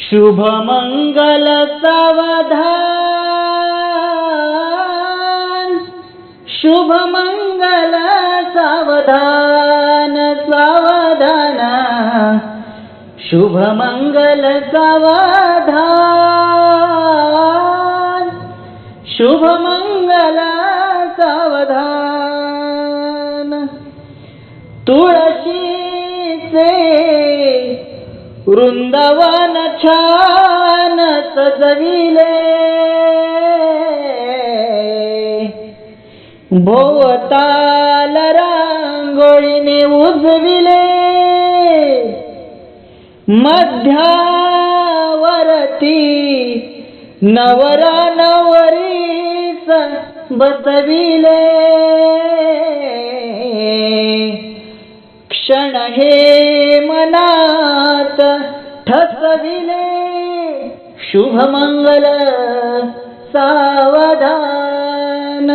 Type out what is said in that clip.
शुभमंगल सावधान शुभमंगल सावधान सावधान शुभमंगल सावधान शुभमंगल सावधान तुळशीचे वृंदावन छान सजविले. भोवताल रांगोळीने उजविले. मध्यावरती नवरा नवरीस बसविले. क्षण हे मना सविले शुभमङ्गल सावधान।